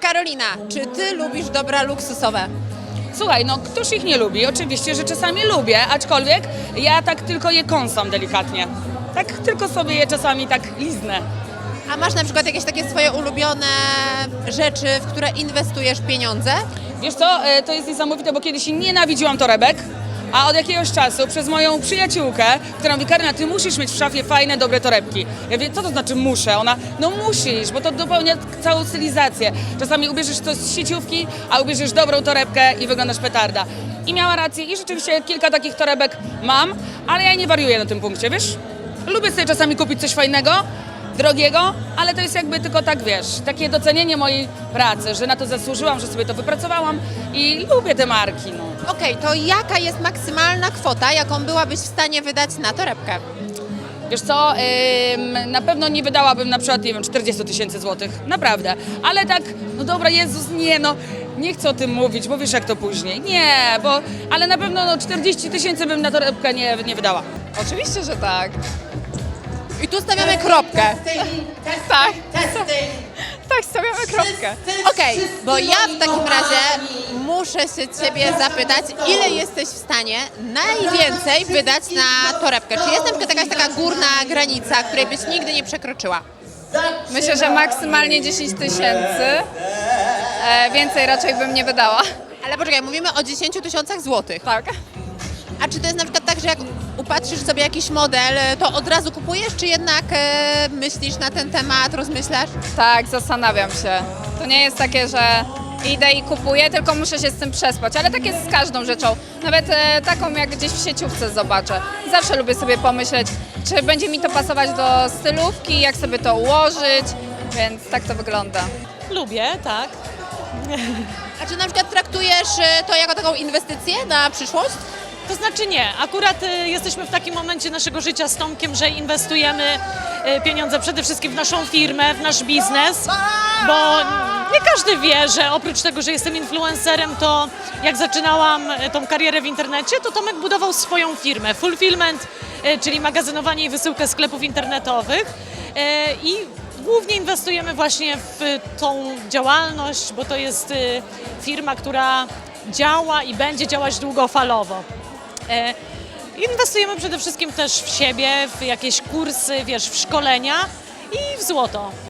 Karolina, czy ty lubisz dobra luksusowe? Słuchaj, no któż ich nie lubi? Oczywiście, że czasami lubię, aczkolwiek ja tak tylko je kąsam delikatnie. Tak tylko sobie je czasami tak liznę. A masz na przykład jakieś takie swoje ulubione rzeczy, w które inwestujesz pieniądze? Wiesz co, e, to jest niesamowite, bo kiedyś nienawidziłam torebek, a od jakiegoś czasu przez moją przyjaciółkę, która mówi, Karyna, ty musisz mieć w szafie fajne, dobre torebki. Ja wiem, co to znaczy muszę? Ona, no musisz, bo to dopełnia całą stylizację. Czasami ubierzesz coś z sieciówki, a ubierzesz dobrą torebkę i wyglądasz petarda. I miała rację i rzeczywiście kilka takich torebek mam, ale ja nie wariuję na tym punkcie, wiesz? Lubię sobie czasami kupić coś fajnego, drogiego, ale to jest jakby tylko tak, wiesz, takie docenienie mojej pracy, że na to zasłużyłam, że sobie to wypracowałam i lubię te marki, no. Okej, to jaka jest maksymalna kwota, jaką byłabyś w stanie wydać na torebkę? Wiesz co, ym, na pewno nie wydałabym na przykład, nie wiem, 40 tysięcy złotych, naprawdę, ale tak, no dobra, Jezus, nie no, nie chcę o tym mówić, bo wiesz jak to później, nie, bo, ale na pewno no, 40 tysięcy bym na torebkę nie, nie wydała. Oczywiście, że tak. Tu stawiamy kropkę. Tak. Tak, stawiamy kropkę. Okej, bo ja w takim razie muszę się ciebie zapytać, ile jesteś w stanie najwięcej wydać na torebkę? Czy jest na przykład jakaś taka górna granica, której byś nigdy nie przekroczyła? Myślę, że maksymalnie 10 tysięcy. E, więcej raczej bym nie wydała. Ale poczekaj, mówimy o 10 tysiącach złotych. Tak. A czy to jest na przykład tak, że jak upatrzysz sobie jakiś model, to od razu kupujesz, czy jednak e, myślisz na ten temat, rozmyślasz? Tak, zastanawiam się. To nie jest takie, że idę i kupuję, tylko muszę się z tym przespać. Ale tak jest z każdą rzeczą. Nawet e, taką, jak gdzieś w sieciówce zobaczę. Zawsze lubię sobie pomyśleć, czy będzie mi to pasować do stylówki, jak sobie to ułożyć. Więc tak to wygląda. Lubię, tak. A czy na przykład traktujesz e, to jako taką inwestycję na przyszłość? To znaczy nie. Akurat y, jesteśmy w takim momencie naszego życia z Tomkiem, że inwestujemy y, pieniądze przede wszystkim w naszą firmę, w nasz biznes, bo nie każdy wie, że oprócz tego, że jestem influencerem, to jak zaczynałam y, tą karierę w internecie, to Tomek budował swoją firmę Fulfillment, czyli magazynowanie i wysyłkę sklepów internetowych i głównie inwestujemy właśnie w tą działalność, bo to jest firma, która działa i będzie działać długofalowo. E, Inwestujemy przede wszystkim też w siebie, w jakieś kursy, wiesz, w szkolenia i w złoto.